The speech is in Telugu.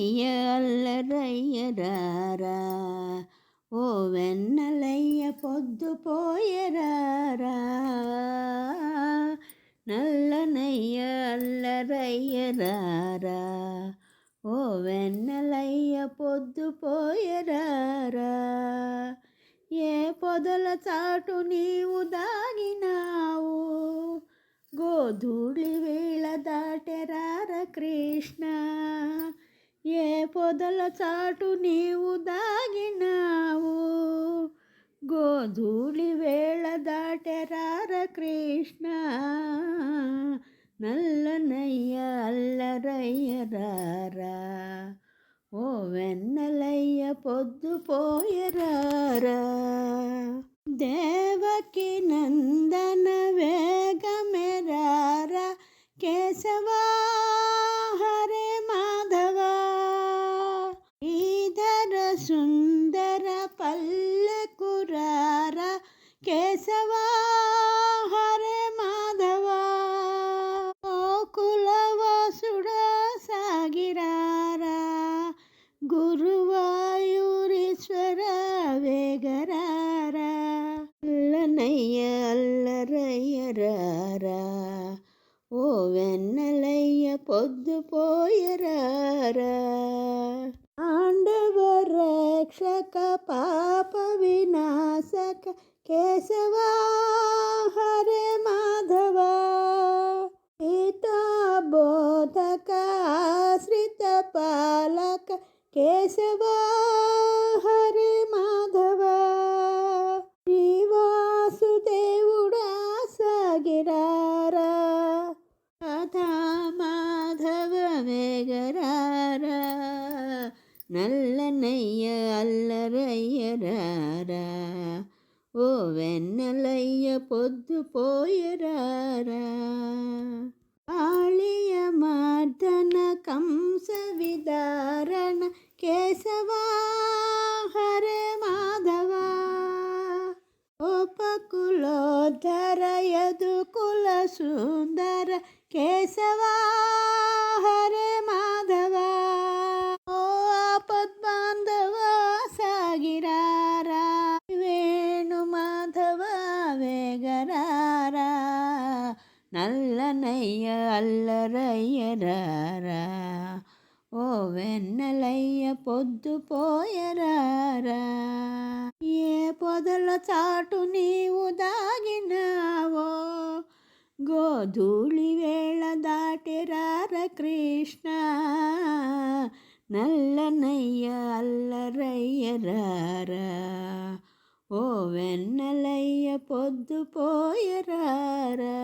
నయ్య అల్లరయ్యరారా ఓ వెన్నలయ్య పొద్దు పోయరారా? నల్లనయ్య అల్లరయ్యరారా? ఓ వెన్నలయ్య పొద్దు పోయరారా? ఏ పొదల చాటు నీవు దాగినావు? గోధూళి ఏ పొదల చాటు నీవు దాగినావు? గోధూళి వేళ దాటెరార కృష్ణ. నల్లనయ్య అల్లరయ్యరారా ఓ వెన్నలయ్య పొద్దు పోయరారా దేవకి నందన వేగమెరారా కేశవ కేశవా హరే మాధవా కులవాసుడా సాగిరారా గురువాయూరీశ్వర వేగరారా అల్లనయ్య అల్లరయ్యరారా ఓ వెన్నలయ్య పొద్దు సక కేశవా హరే మాధవా బోధక ఆశ్రిత పాలక కేశవా నల్లనయ్య అల్లరయ్యరారా ఓ వెన్నలయ్య పొద్దు పోయరారా ఆళియ మార్దన కంస విదారణ కేశవా హరే మాధవా ఉపకులోధర యదుకుల సుందర నల్లనయ్య అల్లరయ్యరారా ఓ వెన్నెలయ్య పొద్దు పోయరారా. ఏ పొదల చాటు నీవు దాగినావో. గోధూళి వేళ దాటిరార కృష్ణ. నల్లనయ్య అల్లరయ్యరారా వెన్నలయ్య పొద్దు పోయరారా?